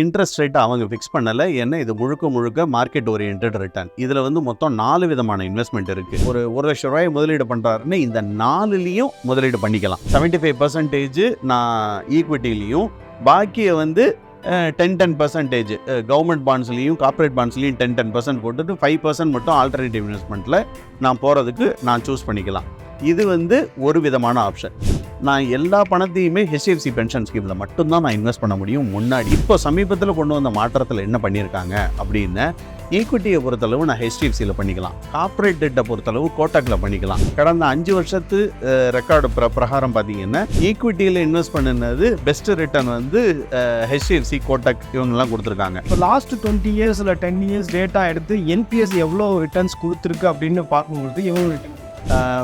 Interest ரேட்டை அவங்க fix பண்ணலை. ஏன்னா இது முழுக்க முழுக்க மார்க்கெட் ஓரியன்ட் ரிட்டர்ன் இதில் வந்து மொத்தம் நாலு விதமான இன்வெஸ்ட்மெண்ட் இருக்குது ஒரு ஒரு லட்சம் ரூபாய் முதலீடு பண்ணுறாருன்னு இந்த நாலுலேயும் முதலீடு பண்ணிக்கலாம். 75% ஃபைவ் பர்சன்டேஜ் நான் ஈக்விட்டிலையும் பாக்கியை வந்து டென் டென் பர்சன்டேஜ் கவர்மெண்ட் பாண்ட்ஸ்லையும் கார்ப்பரேட் பாண்ட்ஸ்லையும் டென் டென் பர்சன்ட் போட்டுட்டு ஃபைவ் பர்சன்ட் மட்டும் ஆல்டர்னேட்டிவ் இன்வெஸ்ட்மெண்ட்டில் நான் போகிறதுக்கு நான் சூஸ் பண்ணிக்கலாம். இது வந்து ஒரு விதமான ஆப்ஷன் நான் எல்லா பணத்தையுமே ஹெச்டிஎஃப்சி பென்ஷன் ஸ்கீமில் மட்டும்தான் நான் இன்வெஸ்ட் பண்ண முடியும். முன்னாடி இப்போ சமீபத்தில் கொண்டு வந்த மாற்றத்தில் என்ன பண்ணியிருக்காங்க அப்படின்னு ஈக்விட்டியை பொறுத்தளவு நான் ஹெச்டிஎஃப்சியில் பண்ணிக்கலாம். கார்ப்பரேட் டெட்டை பொறுத்தளவு கோட்டக்கில் பண்ணிக்கலாம். கடந்த அஞ்சு வருஷத்து ரெக்கார்டு பிர பிரகாரம் பார்த்தீங்கன்னா ஈக்விட்டியில் இன்வெஸ்ட் பண்ணினது பெஸ்ட் ரிட்டர்ன் வந்து ஹெச்டிஎஃப்சி கோட்டக் இவங்கெல்லாம் கொடுத்துருக்காங்க. இப்போ லாஸ்ட் டுவெண்ட்டி இயர்ஸில் டென் இயர்ஸ் டேட்டா எடுத்து என்பிஎஸ் எவ்வளோ ரிட்டர்ன்ஸ் கொடுத்துருக்கு அப்படின்னு பார்க்கும்போது எவ்வளோ return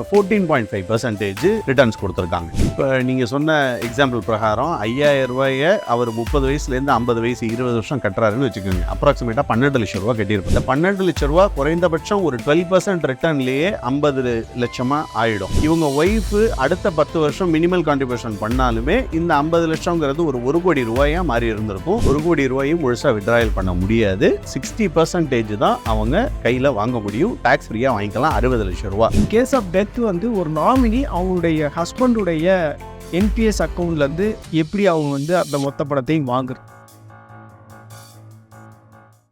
fourteen point five percentage returns கொடுத்துருக்காங்க. இப்போ நீங்கள் சொன்ன எக்ஸாம்பிள் பிரகாரம் ஐயாயிரம் ரூபாயை அவர் முப்பது வயசுலேருந்து ஐம்பது வயசு இருபது வருஷம் கட்டுறாருன்னு வச்சுக்கோங்க. அப்ராக்சிமேட்டாக பன்னெண்டு லட்சம் ரூபா கட்டியிருப்போம் இந்த பன்னெண்டு லட்ச ரூபா குறைந்தபட்சம் ஒரு டுவெல் பர்சன்ட் ரிட்டர்ன்லேயே ஐம்பது லட்சமாக ஆயிடும். இவங்க ஒய்ஃபு அடுத்த பத்து வருஷம் மினிமல் கான்ட்ரிபியூஷன் பண்ணாலுமே இந்த ஐம்பது லட்சங்கிறது ஒரு ஒரு கோடி ரூபாயாக மாறி இருந்திருக்கும். ஒரு கோடி ரூபாயும் முழுசாக விட்ராயல் பண்ண முடியாது. சிக்ஸ்டி பர்சன்டேஜ் தான் அவங்க கையில் வாங்க முடியும். டேக்ஸ் ஃப்ரீயாக வாங்கிக்கலாம். அறுபது லட்சம் ரூபா. இன்கேஸ் கேஸ் ஆஃப் டெத் வந்து ஒரு நாமினி அவங்களுடைய ஹஸ்பண்டுடைய என்பிஎஸ் அக்கௌண்ட்லேருந்து எப்படி அவங்க வந்து அந்த மொத்த பணத்தையும் வாங்குறது.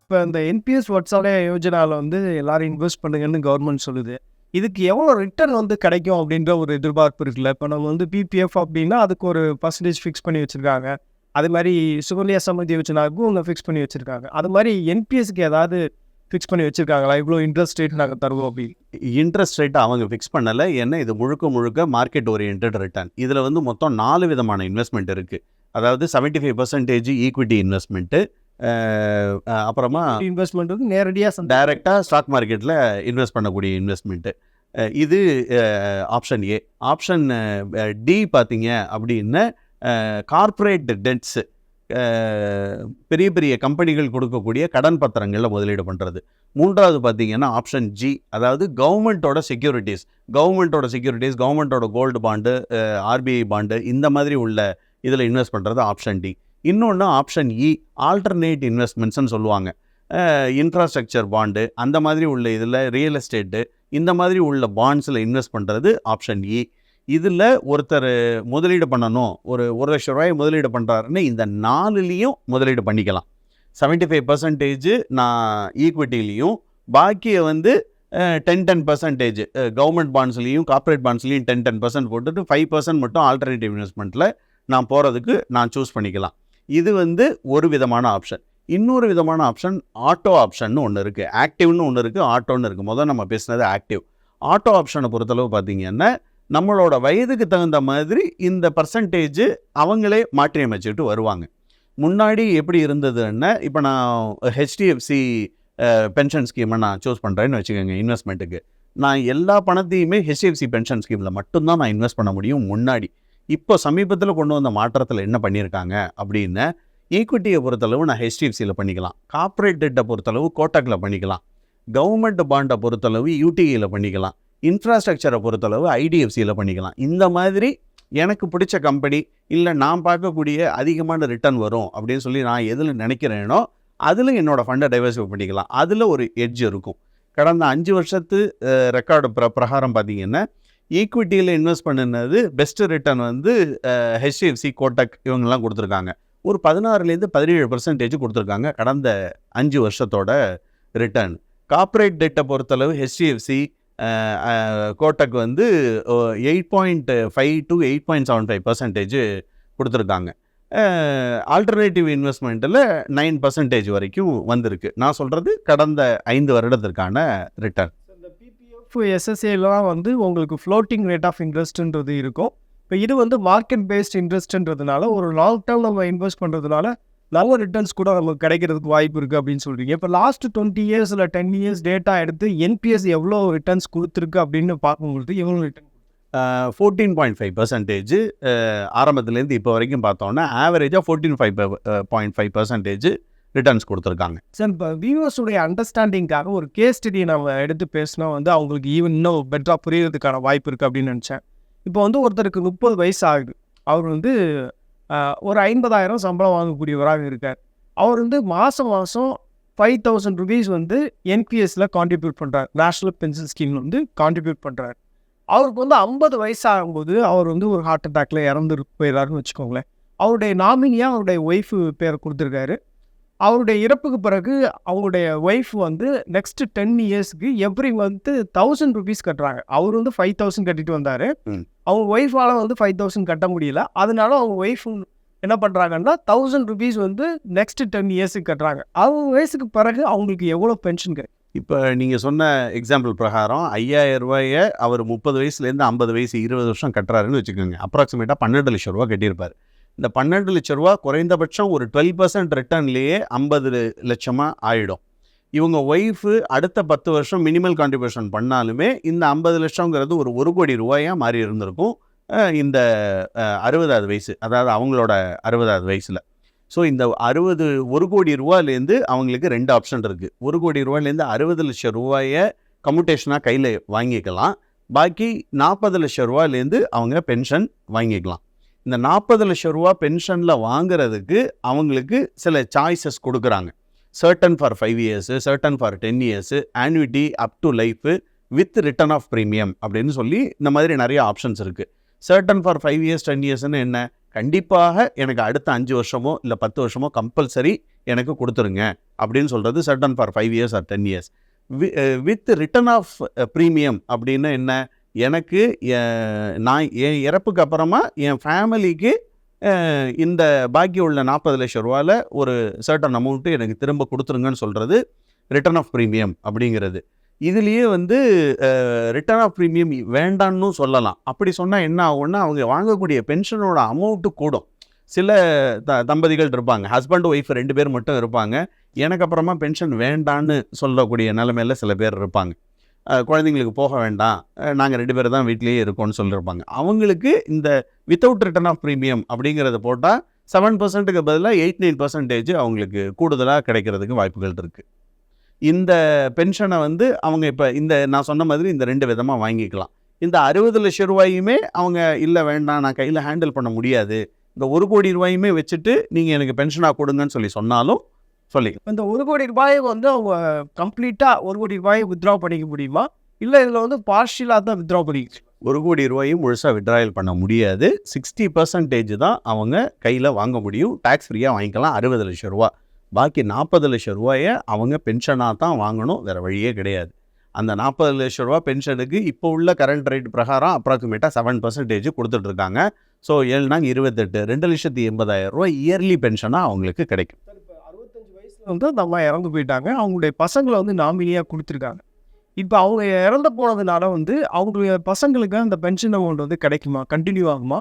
இப்போ இந்த என்பிஎஸ் வட்சாலய யோஜனாவில் வந்து எல்லோரும் இன்வெஸ்ட் பண்ணுங்கன்னு கவர்மெண்ட் சொல்லுது. இதுக்கு எவ்வளோ ரிட்டர்ன் வந்து கிடைக்கும் அப்படின்ற ஒரு எதிர்பார்ப்பு இருக்குல்ல? இப்போ நம்ம வந்து பிபிஎஃப் அப்படின்னா அதுக்கு ஒரு பர்சன்டேஜ் ஃபிக்ஸ் பண்ணி வச்சுருக்காங்க. அது மாதிரி சுகன்யா சமதி யோஜனாவுக்கும் ஒன்று ஃபிக்ஸ் பண்ணி வச்சுருக்காங்க. அது மாதிரி என்பிஎஸ்க்கு ஏதாவது ஃபிக்ஸ் பண்ணி வச்சுருக்காங்களா? இவ்வளோ இன்ட்ரெஸ்ட் ரேட் நாங்கள் தருவோம் அப்படின்னு. இன்ட்ரெஸ்ட் ரேட்டை அவங்க ஃபிக்ஸ் பண்ணலை. ஏன்னா இது முழுக்க முழுக்க மார்க்கெட் ஓரியன்ட் ரிட்டர்ன் இதில் வந்து மொத்தம் நாலு விதமான இன்வெஸ்ட்மெண்ட் இருக்குது அதாவது 75% ஃபைவ் பர்சன்டேஜ் ஈக்விட்டி இன்வெஸ்ட்மெண்ட்டு அப்புறமா இன்வெஸ்ட்மெண்ட் வந்து நேரடியாக டைரெக்டாக ஸ்டாக் மார்க்கெட்டில் இன்வெஸ்ட் பண்ணக்கூடிய இன்வெஸ்ட்மெண்ட்டு இது ஆப்ஷன் ஏ ஆப்ஷன் டி பார்த்தீங்க அப்படின்னா கார்ப்பரேட் டெட்ஸு பெரிய பெரிய கம்பெனிகள் கொடுக்கக்கூடிய கடன் பத்திரங்களில் முதலீடு பண்ணுறது மூன்றாவது பார்த்தீங்கன்னா ஆப்ஷன் ஜி அதாவது கவர்மெண்ட்டோட செக்யூரிட்டிஸ் கவர்மெண்ட்டோட செக்யூரிட்டிஸ் கவர்மெண்ட்டோட கோல்டு பாண்டு ஆர்பிஐ பாண்டு இந்த மாதிரி உள்ள இதில் இன்வெஸ்ட் பண்ணுறது ஆப்ஷன் டி இன்னொன்று ஆப்ஷன் இ ஆல்டர்னேட் இன்வெஸ்ட்மெண்ட்ஸ்னு சொல்லுவாங்க. இன்ஃப்ராஸ்ட்ரக்சர் பாண்டு அந்த மாதிரி உள்ள இதில் ரியல் எஸ்டேட்டு இந்த மாதிரி உள்ள பாண்ட்ஸில் இன்வெஸ்ட் பண்ணுறது ஆப்ஷன் இ இதில் ஒருத்தர் முதலீடு பண்ணணும் ஒரு ஒரு லட்ச ரூபாய் முதலீடு பண்ணுறாருன்னு இந்த நாலுலேயும் முதலீடு பண்ணிக்கலாம். 75% ஃபைவ் பர்சன்டேஜ் நான் ஈக்விட்டிலையும் பாக்கியை வந்து டென் டென் பர்சன்டேஜ் கவர்மெண்ட் பாண்ட்ஸ்லேயும் கார்ப்பரேட் பாண்ட்ஸ்லேயும் டென் டென் பர்சன்ட் போட்டுட்டு ஃபைவ் பர்சன்ட் மட்டும் ஆல்டர்னேட்டிவ் இன்வெஸ்ட்மெண்ட்டில் நான் போகிறதுக்கு நான் சூஸ் பண்ணிக்கலாம். இது வந்து ஒரு விதமான ஆப்ஷன் இன்னொரு விதமான ஆப்ஷன் ஆட்டோ ஆப்ஷன் ஒன்று இருக்குது ஆக்டிவ்னு ஒன்று இருக்குது ஆட்டோன்னு இருக்குது முதல் நம்ம பேசுனது ஆக்டிவ் ஆட்டோ ஆப்ஷனை பொறுத்தளவு பார்த்தீங்கன்னா நம்மளோட வயதுக்கு தகுந்த மாதிரி இந்த பர்சன்டேஜ் அவங்களே மாற்றியமைச்சிட்டு வருவாங்க. முன்னாடி எப்படி இருந்ததுன்னா இப்போ நான் ஹெச்டிஎஃப்சி பென்ஷன் ஸ்கீமை நான் சூஸ் பண்ணுறேன்னு வச்சுக்கோங்க இன்வெஸ்ட்மெண்ட்டுக்கு நான் எல்லா பணத்தையுமே ஹெச்டிஎஃப்சி பென்ஷன் ஸ்கீமில் மட்டும்தான் நான் இன்வெஸ்ட் பண்ண முடியும் முன்னாடி. இப்போ சமீபத்தில் கொண்டு வந்த மாற்றத்தில் என்ன பண்ணியிருக்காங்க அப்படின்னு ஈக்விட்டியை பொறுத்தளவு நான் ஹெச்டிஎஃப்சியில் பண்ணிக்கலாம். கார்ப்பரேட் டெட்டை பொறுத்தளவு கோட்டக்கில் பண்ணிக்கலாம். கவர்மெண்ட் பாண்டை பொறுத்தளவு யூடிஐயில் பண்ணிக்கலாம். இன்ஃப்ராஸ்ட்ரக்சரை பொறுத்தளவு ஐடிஎஃப்சியில் பண்ணிக்கலாம். இந்த மாதிரி எனக்கு பிடிச்ச கம்பெனி இல்லை நான் பார்க்கக்கூடிய அதிகமான ரிட்டர்ன் வரும் அப்படின்னு சொல்லி நான் எதில் நினைக்கிறேனோ அதில் என்னோடய ஃபண்டை டைவர்சிஃபை பண்ணிக்கலாம். அதில் ஒரு எட்ஜ் இருக்கும். கடந்த அஞ்சு வருஷத்து ரெக்கார்டு பிர பிரகாரம் பார்த்தீங்கன்னா ஈக்விட்டியில் இன்வெஸ்ட் பண்ணினது பெஸ்ட்டு ரிட்டர்ன் வந்து ஹெச்டிஎஃப்சி கோட்டக் இவங்கெல்லாம் கொடுத்துருக்காங்க. ஒரு பதினாறுலேருந்து பதினேழு பர்சன்டேஜ் கொடுத்துருக்காங்க கடந்த அஞ்சு வருஷத்தோட ரிட்டர்ன் கார்ப்பரேட் டெட்டை பொறுத்தளவு ஹெச்டிஎஃப்சி கோட்டக் வந்து eight point five to eight point seven five percentage கொடுத்துருக்காங்க. ஆல்டர்னேட்டிவ் இன்வெஸ்ட்மெண்ட்டில் நைன் பர்சன்டேஜ் வரைக்கும் வந்திருக்கு. நான் சொல்கிறது கடந்த ஐந்து வருடத்திற்கான ரிட்டர்ன் இந்த எஸ்எஸ்ஏலாம் வந்து உங்களுக்கு ஃப்ளோட்டிங் ரேட் ஆஃப் இன்ட்ரெஸ்ட்ன்றது இருக்கும். இப்போ இது வந்து மார்க்கெட் பேஸ்ட் இன்ட்ரெஸ்ட்ன்றதுனால ஒரு லாங் டேர்ம் நம்ம இன்வெஸ்ட் பண்ணுறதுனால நல்ல ரிட்டர்ன்ஸ் கூட நமக்கு கிடைக்கிறதுக்கு வாய்ப்பு இருக்குது அப்படின்னு சொல்கிறீங்க இப்போ லாஸ்ட் டுவெண்ட்டி இயர்ஸில் டென் இயர்ஸ் டேட்டா எடுத்து என்பிஎஸ் எவ்வளோ ரிட்டர்ன்ஸ் கொடுத்துருக்கு அப்படின்னு பார்க்கும்போது எவ்வளோ return fourteen point five percentage ஆரம்பத்துலேருந்து இப்போ வரைக்கும் பார்த்தோன்னா ஆவரேஜாக fourteen five point five percentage returns கொடுத்துருக்காங்க. சார் இப்போ வியூவர்ஸுடைய அண்டர்ஸ்டாண்டிங்காக ஒரு கேஸ் ஸ்டடி நம்ம எடுத்து பேசினா வந்து அவங்களுக்கு ஈவன் இன்னும் பெட்டராக புரியறதுக்கான வாய்ப்பு இருக்குது அப்படின்னு நினச்சேன். இப்போ வந்து ஒருத்தருக்கு முப்பது வயசு ஆகுது. அவர் வந்து ஒரு ஐம்பதாயிரம் சம்பளம் வாங்கக்கூடியவராக இருக்கார். அவர் வந்து மாதம் மாதம் ஃபைவ் தௌசண்ட் ருபீஸ் வந்து என்பிஎஸ்சில் கான்ட்ரிபியூட் பண்ணுறார் நேஷ்னல் பென்ஷன் ஸ்கீம் வந்து கான்ட்ரிபியூட் பண்ணுறாரு அவருக்கு வந்து ஐம்பது வயசாகும்போது அவர் வந்து ஒரு ஹார்ட் அட்டாக்ல இறந்து போயிடறாருன்னு வச்சுக்கோங்களேன். அவருடைய நாமினியாக அவருடைய ஒய்ஃபு பேரை கொடுத்துருக்காரு. அவருடைய இறப்புக்கு பிறகு அவங்களுடைய ஒய்ஃப் வந்து நெக்ஸ்ட் டென் இயர்ஸ்க்கு எவ்ரி மந்த்து தௌசண்ட் ருபீஸ் கட்டுறாங்க. அவர் வந்து ஃபைவ் தௌசண்ட் கட்டிட்டு வந்தார். அவங்க ஒய்ஃபால் வந்து ஃபைவ் தௌசண்ட் கட்ட முடியல. அதனால அவங்க ஒய்ஃப் என்ன பண்ணுறாங்கன்னா தௌசண்ட் ருபீஸ் வந்து நெக்ஸ்ட் டென் இயர்ஸுக்கு கட்டுறாங்க. அவங்க வயசுக்கு பிறகு அவங்களுக்கு எவ்வளோ பென்ஷன் கிடைக்கும் இப்போ நீங்கள் சொன்ன எக்ஸாம்பிள் பிரகாரம் ஐயாயிரம் ரூபாயை அவர் முப்பது வயசுலேருந்து ஐம்பது வயசு இருபது வருஷம் கட்டுறாருன்னு வச்சுக்கோங்க. அப்ராக்சிமேட்டாக பன்னெண்டு லட்சம் ரூபா கட்டியிருப்பார். இந்த பன்னெண்டு லட்ச ரூபா குறைந்தபட்சம் ஒரு டுவெல் பர்சன்ட் ரிட்டர்ன்லேயே ஐம்பது லட்சமாக ஆயிடும். இவங்க ஒய்ஃபு அடுத்த பத்து வருஷம் மினிமல் கான்ட்ரிபியூஷன் பண்ணாலுமே இந்த ஐம்பது லட்சங்கிறது ஒரு ஒரு கோடி ரூபாயாக மாறி இருந்திருக்கும். இந்த அறுபதாவது வயசு அதாவது அவங்களோட அறுபதாவது வயசில். ஸோ இந்த அறுபது ஒரு கோடி ரூபாயிலேருந்து அவங்களுக்கு ரெண்டு ஆப்ஷன் இருக்குது ஒரு கோடி ரூபாயிலேருந்து அறுபது லட்சம் ரூபாயை கம்யூட்டேஷனாக கையில் வாங்கிக்கலாம். பாக்கி நாற்பது லட்சம் ரூபாயிலேருந்து அவங்க பென்ஷன் வாங்கிக்கலாம். இந்த நாற்பது லட்சம் ரூபா பென்ஷனில் வாங்குறதுக்கு அவங்களுக்கு சில சாய்ஸஸ் கொடுக்குறாங்க. Certain for five years certain for ten years annuity up to life with return of premium அப்படின்னு சொல்லி இந்த மாதிரி நிறைய ஆப்ஷன்ஸ் இருக்குது certain for five years ten இயர்ஸ்னு என்ன? கண்டிப்பாக எனக்கு அடுத்த அஞ்சு வருஷமோ இல்லை பத்து வருஷமோ கம்பல்சரி எனக்கு கொடுத்துருங்க அப்படின்னு சொல்கிறது certain for five years or ten years with return of premium அப்படின்னு என்ன? எனக்கு நான் என் இறப்புக்கு அப்புறமா என் ஃபேமிலிக்கு இந்த பாக்கி உள்ள நாற்பது லட்சம் ரூபாவில் ஒரு சர்டன் அமௌண்ட்டு எனக்கு திரும்ப கொடுத்துருங்கன்னு சொல்கிறது ரிட்டர்ன் ஆஃப் ப்ரீமியம் அப்படிங்கிறது. இதுலேயே வந்து ரிட்டர்ன் ஆஃப் ப்ரீமியம் வேண்டான்னு சொல்லலாம். அப்படி சொன்னால் என்ன ஆகும்னா அவங்க வாங்கக்கூடிய பென்ஷனோட அமௌண்ட்டு கூடும். சில த தம்பதிகள் இருப்பாங்க. ஹஸ்பண்ட் ஒய்ஃப் ரெண்டு பேர் மட்டும் இருப்பாங்க. எனக்கு அப்புறமா பென்ஷன் வேண்டான்னு சொல்லக்கூடிய நிலமையில சில பேர் இருப்பாங்க. குழந்தைங்களுக்கு போக வேண்டாம். நாங்கள் ரெண்டு பேரும் தான் வீட்லேயே இருக்கோம்னு சொல்லியிருப்பாங்க அவங்களுக்கு இந்த வித்தவுட் ரிட்டர்ன் ஆஃப் ப்ரீமியம் அப்படிங்கிறத போட்டால் செவன் பர்சன்ட்டுக்கு பதிலாக எயிட் நைன் பர்சன்டேஜ் அவங்களுக்கு கூடுதலாக கிடைக்கிறதுக்கு வாய்ப்புகள் இருக்குது இந்த பென்ஷனை வந்து அவங்க இப்போ இந்த நான் சொன்ன மாதிரி இந்த ரெண்டு விதமாக வாங்கிக்கலாம். இந்த அறுபது லட்சம் ரூபாயுமே அவங்க இல்லை வேண்டாம் நான் கையில் ஹேண்டில் பண்ண முடியாது. இந்த ஒரு கோடி ரூபாயுமே வச்சுட்டு நீங்கள் எனக்கு பென்ஷனாக கொடுங்கன்னு சொல்லி சொன்னாலும் சொல்லி. இந்த ஒரு கோடி ரூபாயை வந்து அவங்க கம்ப்ளீட்டாக ஒரு கோடி ரூபாயை வித்ட்ரா பண்ணிக்க முடியுமா? இல்லை இதில் வந்து பார்ஷியலாக தான் வித்ட்ரா பண்ணிக்க ஒரு கோடி ரூபாயும் முழுசாக விட்ராயல் பண்ண முடியாது. சிக்ஸ்டி பர்சன்டேஜ் தான் அவங்க கையில் வாங்க முடியும். டேக்ஸ் ஃப்ரீயாக வாங்கிக்கலாம். அறுபது லட்சம் ரூபா. பாக்கி நாற்பது லட்சம் ரூபாயை அவங்க பென்ஷனாக தான் வாங்கணும். வேறு வழியே கிடையாது. அந்த நாற்பது லட்சம் ரூபா பென்ஷனுக்கு இப்போ உள்ள கரண்ட் ரேட் பிரகாரம் அப்ராக்சிமேட்டாக செவன் பர்சன்டேஜ் கொடுத்துட்ருக்காங்க ஸோ ஏழுனாங்க இருபத்தெட்டு ரெண்டு லட்சத்தி எண்பதாயிரம் ரூபாய் இயர்லி பென்ஷனாக அவங்களுக்கு கிடைக்கும். வந்து அந்த அம்மா இறந்து போயிட்டாங்க. அவங்களுடைய பசங்களை வந்து நாமினியாக கொடுத்துருக்காங்க. இப்போ அவங்க இறந்து போனதுனால வந்து அவங்களுடைய பசங்களுக்கு அந்த பென்ஷன் அமௌண்ட் வந்து கிடைக்குமா? கண்டினியூ ஆகுமா?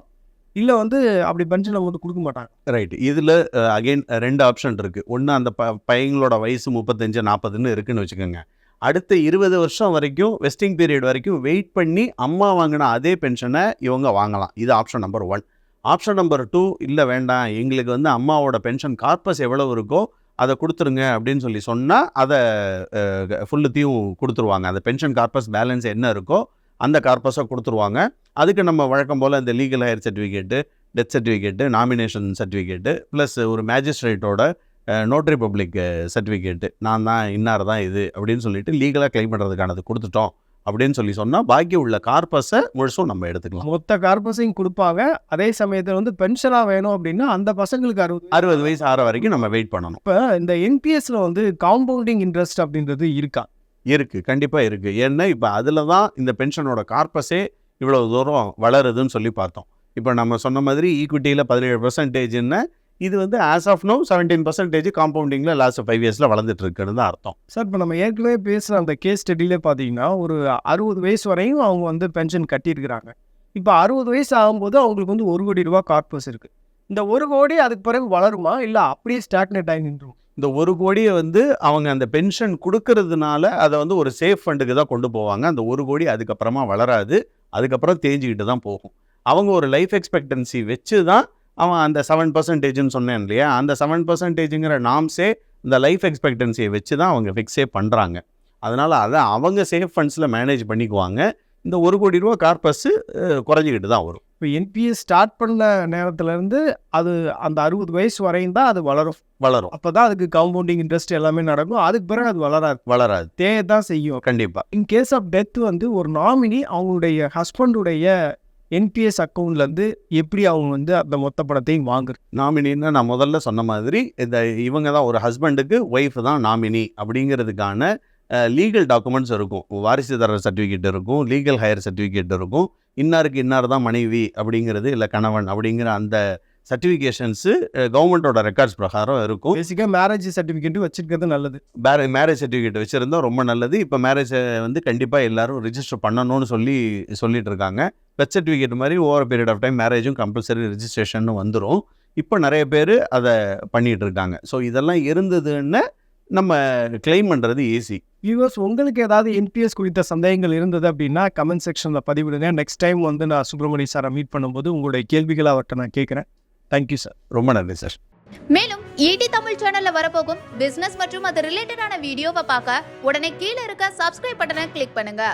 இல்லை வந்து அப்படி பென்ஷன் அமௌண்ட் கொடுக்க மாட்டாங்க? ரைட் இதில் அகைன் ரெண்டு ஆப்ஷன் இருக்குது ஒன்று அந்த ப பையங்களோட வயசு முப்பத்தஞ்சு நாற்பதுன்னு இருக்குன்னு வச்சுக்கோங்க. அடுத்த இருபது வருஷம் வரைக்கும் வெஸ்டிங் பீரியட் வரைக்கும் வெயிட் பண்ணி அம்மா வாங்கின அதே பென்ஷனை இவங்க வாங்கலாம். இது option number one option number two இல்லை வேண்டாம். எங்களுக்கு வந்து அம்மாவோட பென்ஷன் கார்பஸ் எவ்வளவு இருக்கோ அதை கொடுத்துருங்க அப்படின்னு சொல்லி சொன்னால் அதை ஃபுல்லுத்தையும் கொடுத்துருவாங்க. அந்த பென்ஷன் கார்பஸ் பேலன்ஸ் என்ன இருக்கோ அந்த கார்பஸை கொடுத்துருவாங்க. அதுக்கு நம்ம வழக்கம் போல் இந்த legal heir certificate death certificate nomination certificate plus ஒரு மேஜிஸ்ட்ரேட்டோட நோட்ரி பப்ளிக் சர்டிஃபிகேட்டு நான் தான் இன்னார் தான் இது அப்படின்னு சொல்லிட்டு லீகலாக கிளைம் பண்ணுறதுக்கானது கொடுத்துட்டோம். அப்படின்னு சொல்லி சொன்னால் பாக்கி உள்ள கார்பஸை முழுசும் நம்ம எடுத்துக்கலாம். மொத்த கார்பஸையும் கொடுப்பாங்க. அதே சமயத்தில் வந்து பென்ஷனாக வேணும் அப்படின்னா அந்த பசங்களுக்கு அறுபது அறுபது வயசு ஆற வரைக்கும் நம்ம வெயிட் பண்ணணும். இப்போ இந்த என்பிஎஸ்ல வந்து காம்பவுண்டிங் இன்ட்ரெஸ்ட் அப்படின்றது இருக்கா? இருக்குது கண்டிப்பாக இருக்குது ஏன்னா இப்போ அதில் தான் இந்த பென்ஷனோட கார்பஸே இவ்வளோ தூரம் வளருதுன்னு சொல்லி பார்த்தோம். இப்போ நம்ம சொன்ன மாதிரி ஈக்விட்டியில் பதினேழு பர்சன்டேஜ்னா இது வந்து as of no seventeen percentage காம்பவுண்டிங்கில் last five இயர்ஸில் வளர்ந்துட்டு இருக்குன்னு தான் அர்த்தம். சார் இப்போ நம்ம ஏற்கனவே பேசுகிற அந்த கேஸ் ஸ்டடியிலே பார்த்தீங்கன்னா ஒரு அறுபது வயசு வரையும் அவங்க வந்து பென்ஷன் கட்டியிருக்கிறாங்க. இப்போ அறுபது வயசு ஆகும்போது அவங்களுக்கு வந்து ஒரு கோடி ரூபா கார்பஸ் இருக்குது இந்த ஒரு கோடி அதுக்கு பிறகு வளருமா? இல்லை அப்படியே ஸ்டாக்னேட் ஆகி நின்றும்? இந்த ஒரு கோடியை வந்து அவங்க அந்த பென்ஷன் கொடுக்கறதுனால அதை வந்து ஒரு சேஃப் ஃபண்டுக்கு தான் கொண்டு போவாங்க. அந்த ஒரு கோடி அதுக்கப்புறமா வளராது. அதுக்கப்புறம் தேஞ்சிக்கிட்டு தான் போகும். அவங்க ஒரு லைஃப் எக்ஸ்பெக்டன்சி வச்சு தான் அவன் அந்த செவன் பர்சன்டேஜ்னு சொன்னேன் இல்லையா? அந்த செவன் பர்சன்டேஜுங்கிற நாம்ஸே இந்த லைஃப் எக்ஸ்பெக்டன்சியை வச்சு தான் அவங்க ஃபிக்ஸே பண்ணுறாங்க அதனால் அதை அவங்க சேஃப் ஃபண்ட்ஸில் மேனேஜ் பண்ணிக்குவாங்க. இந்த ஒரு கோடி ரூபா கார்பஸ்ஸு குறைஞ்சிக்கிட்டு தான் வரும். இப்போ என்பிஎஸ் ஸ்டார்ட் பண்ண நேரத்துலேருந்து அது அந்த அறுபது வயசு வரையும் தான் அது வளரும். வளரும். அப்போ தான் அதுக்கு கம்பவுண்டிங் இன்ட்ரெஸ்ட் எல்லாமே நடக்கும். அதுக்கு பிறகு அது வளராது. வளராது. தேவை தான் செய்யும். கண்டிப்பா. இன் கேஸ் ஆஃப் டெத் வந்து ஒரு நாமினி அவங்களுடைய ஹஸ்பண்டுடைய என்பிஎஸ் அக்கௌண்ட்லேருந்து எப்படி அவங்க வந்து அந்த மொத்த பணத்தையும் வாங்குறது நாமினின்னா நான் முதல்ல சொன்ன மாதிரி இந்த இவங்க தான் ஒரு ஹஸ்பண்டுக்கு ஒய்ஃப் தான் நாமினி அப்படிங்கிறதுக்கான லீகல் டாக்குமெண்ட்ஸ் இருக்கும். வாரிசுதாரர் சர்டிஃபிகேட் இருக்கும் லீகல் ஹையர் சர்டிஃபிகேட் இருக்கும். இன்னாருக்கு இன்னார் தான் மனைவி அப்படிங்கிறது இல்லை கணவன் அப்படிங்கிற அந்த சர்டிஃபிகேஷன்ஸு கவர்மெண்ட்டோட ரெக்கார்ட்ஸ் பிரகாரம் இருக்கும். பேசிக்காக மேரேஜ் சர்டிஃபிகேட் வச்சிருக்கிறது நல்லது. வேற மேரேஜ் சர்டிஃபிகேட் வச்சுருந்தா ரொம்ப நல்லது. இப்போ மேரேஜை வந்து கண்டிப்பாக எல்லாரும் ரிஜிஸ்டர் பண்ணணும்னு சொல்லி சொல்லிட்டு இருக்காங்க. பெர்த் சர்டிஃபிகேட் மாதிரி ஓவர் பீரியட் ஆஃப் டைம் மேரேஜும் கம்பல்சரி ரிஜிஸ்ட்ரேஷன் வந்துடும் இப்போ நிறைய பேர் அதை பண்ணிட்டு இருக்காங்க. ஸோ இதெல்லாம் இருந்ததுன்னு நம்ம கிளைம் பண்ணுறது ஈஸி வியூவர்ஸ் உங்களுக்கு ஏதாவது என்பிஎஸ் குறித்த சந்தேகங்கள் இருந்தது அப்படின்னா கமெண்ட் செக்ஷனில் பதிவிடுங்க. நெக்ஸ்ட் டைம் வந்து நான் சுப்பிரமணிய சாரை மீட் பண்ணும்போது உங்களுடைய கேள்விகளை அவர்கிட்ட நான் கேட்குறேன். தேங்க்யூ சார் ரொம்ப நன்றி சார் மேலும் ஈடி தமிழ் சேனல்ல வரப்போகும் பிசினஸ் மற்றும் அது ரிலேட்டடான வீடியோவை பார்க்க உடனே கீழே இருக்க சப்ஸ்கிரைப் பட்டனை கிளிக் பண்ணுங்க.